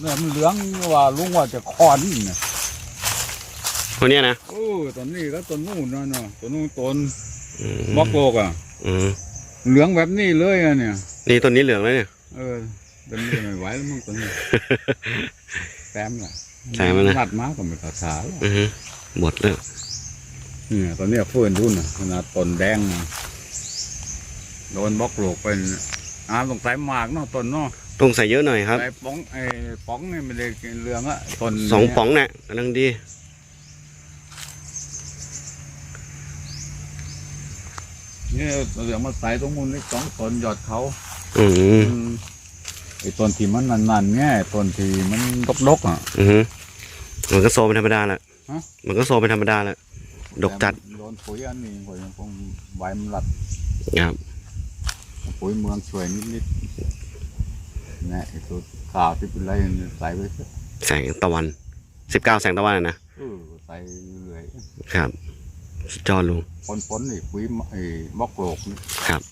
เนี่ยมันเหลืองว่าลุงว่าจะคอนเนี่ยคนเนี้ยนะโอ้ต้นนี้ก็ต้นนู่นนะเนาะต้นนู่นต้นอืมมอกโลกอะอืมเหลืองแบบนี้เลยอะเนี่ย นี่ต้นนี้เหลืองแล้วเนี่ย เออต้นนี้ไม่ไหวแล้วมึงต้นนี้แซมล่ะแซมแล้วนะนัดมาก็ไม่ภาษาแล้วอือฮึหมดแล้วเนี่ยตอนเนี้ยเฟื่อนรุ่นน่ะขนาดต้นแดงนะโดนบล็อกโลกไปน่ะอ่าต้องใส่หมากเนาะต้นเนาะ ต้องใส่เยอะหน่อยครับใส่ป๋องไอ้ป๋องนี่ไม่ได้กินเหลืองอะต้นสองเนี่ยป๋องน่ะกำลังดี เนี่ยเหลืองมาใส่ตรงมุนนี่สองต้นยอดเขาอืมอืมไอ้ต้นที่มันนันๆเนี่ยต้นที่มันดกๆอะอือฮึมันก็โซเป็นธรรมดาแหละฮะมันก็โซเป็นธรรมดาแหละดกจัดโดนปุ๋ยอันนี้ปุ๋ยคงใบมันหลัดครับปุ๋ยเมืองช่วยนิดๆเนี่ยไอ้ตัวข่าวที่เป็นไรเนี่ยใส่ไปเถอะแสงตะวันสิบเก้าแสงตะวันอะนะเออใส่เรื่อยครับสุดยอดลุงๆปนๆนี่ปุ๋ยไอ้บล็อกโลกนี่ครับ